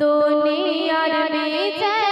দুনিয়ার বেচা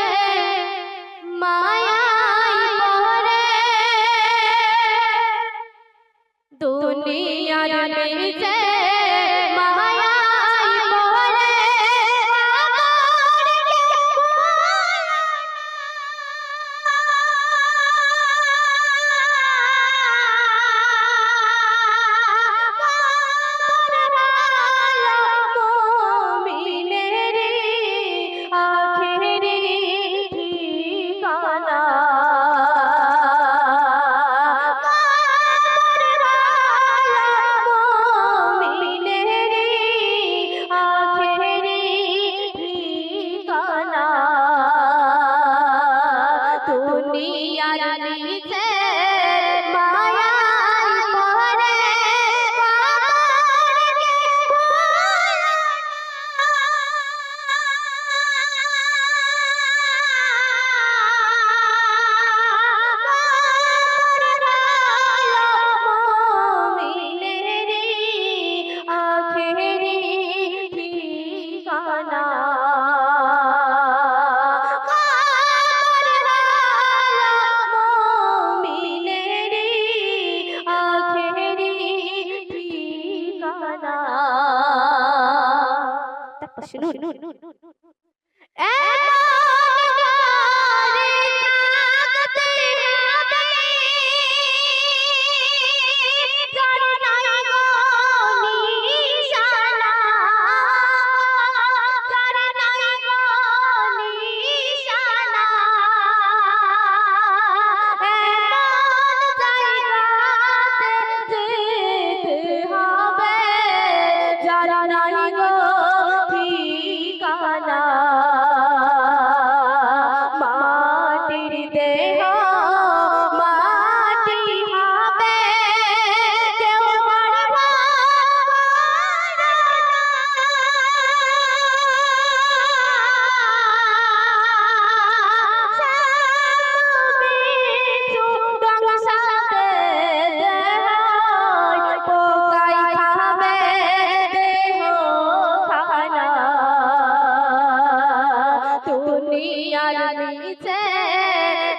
দুনিয়ার নিচে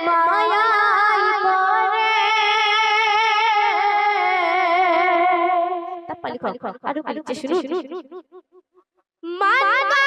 মায়াই পড়ে। তাপালি খো আরও কিছু শুনুন। মানা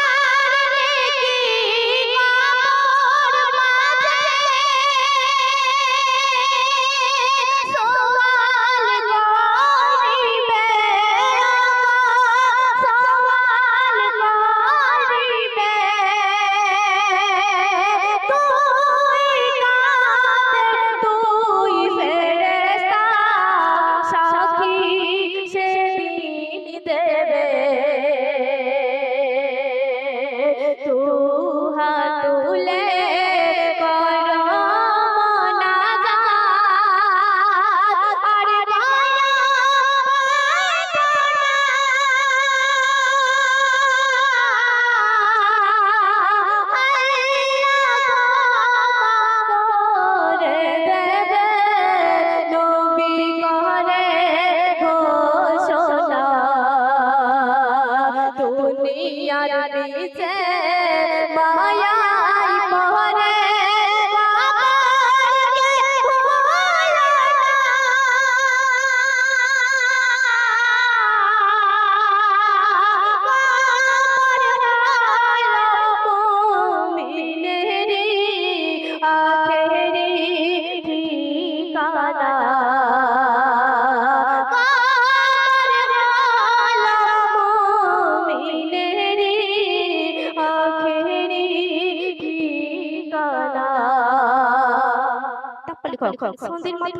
快点快点快点！松紧松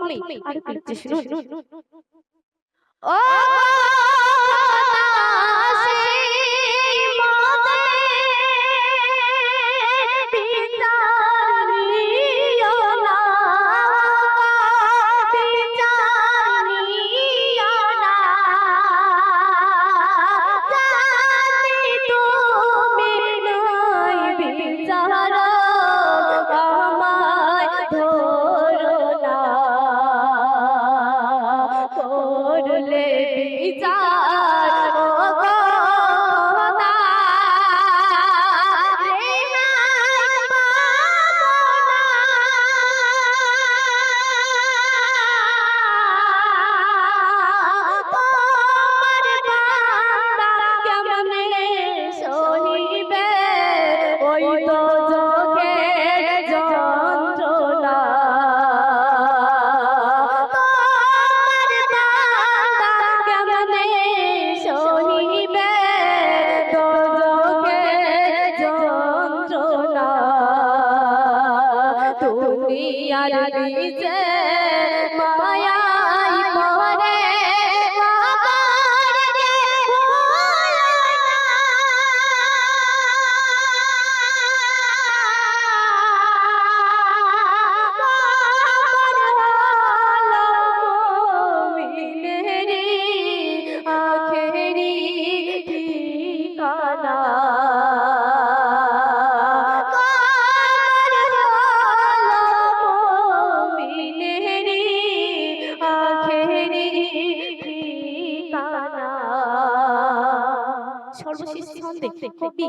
紧松紧！啊！মায়া বিশেষ ছন্দে কবি